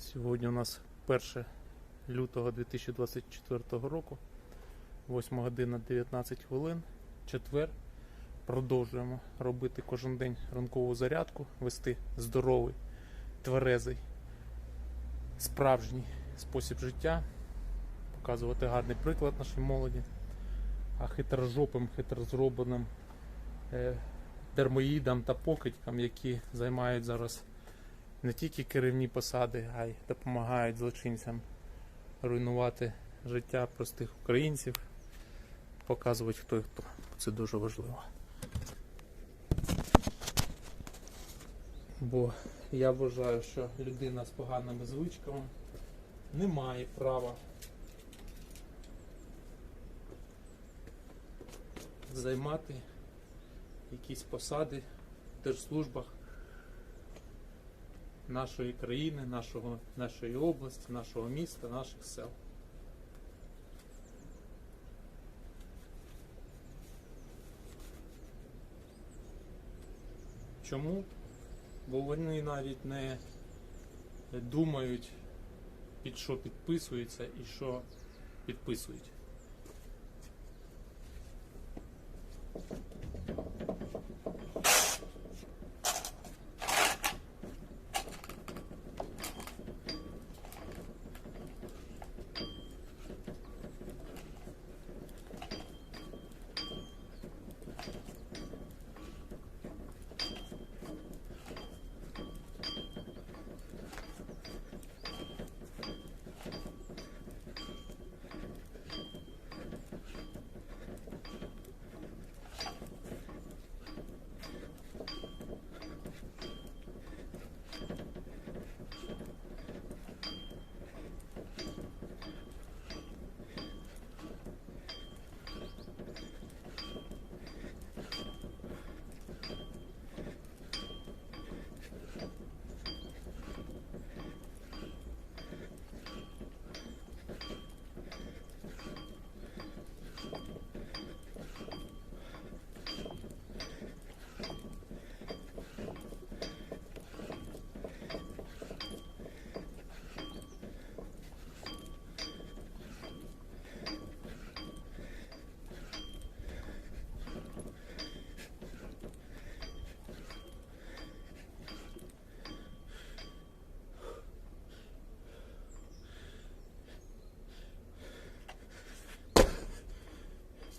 Сьогодні у нас 1 лютого 2024 року, 8 година 19 хвилин, четвер. Продовжуємо робити кожен день ранкову зарядку, вести здоровий, тверезий, справжній спосіб життя, показувати гарний приклад нашій молоді, а хитрожопим, хитрозробленим е, дермоїдам та покидькам, які займають зараз не тільки керівні посади, а й допомагають злочинцям руйнувати життя простих українців, показувати хто і хто. Це дуже важливо. Бо я вважаю, що людина з поганими звичками не має права займати якісь посади в держслужбах нашої країни, нашого, нашої області, нашого міста, наших сел. Чому? Бо вони навіть не думають, під що підписуються і що підписують.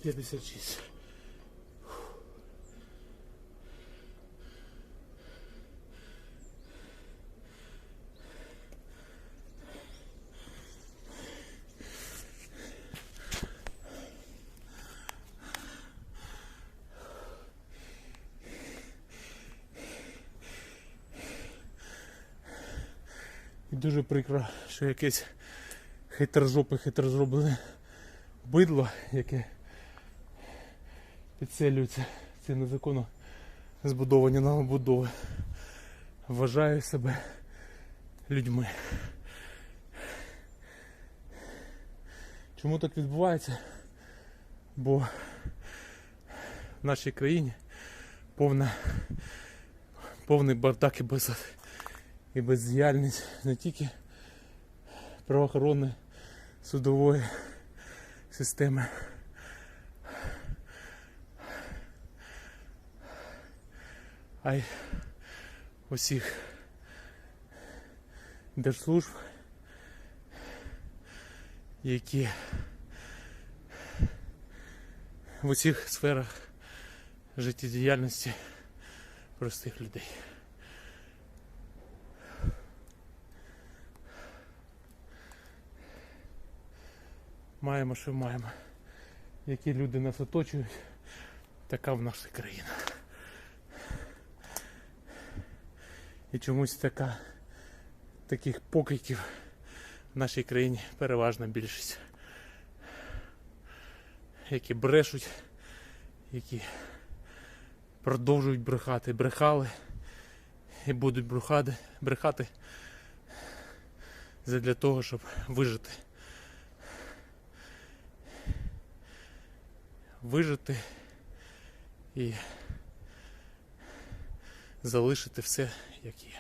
П'ятдесят шість. І дуже прикро, що якесь хитрожопе, хитрозроблене бидло, яке підселюється ці незаконно збудовані новобудови, вважає себе людьми. Чому так відбувається? Бо в нашій країні повна, повний бардак і без і бездіяльність не тільки правоохоронної судової системи, а й усіх держслужб, які в усіх сферах життєдіяльності простих людей. Маємо, що маємо. Які люди нас оточують, така в наша країна. І чомусь така, таких покидьків в нашій країні переважна більшість. Які брешуть, які продовжують брехати, брехали і будуть брехати, брехати для того, щоб вижити. Вижити і залишити все як є.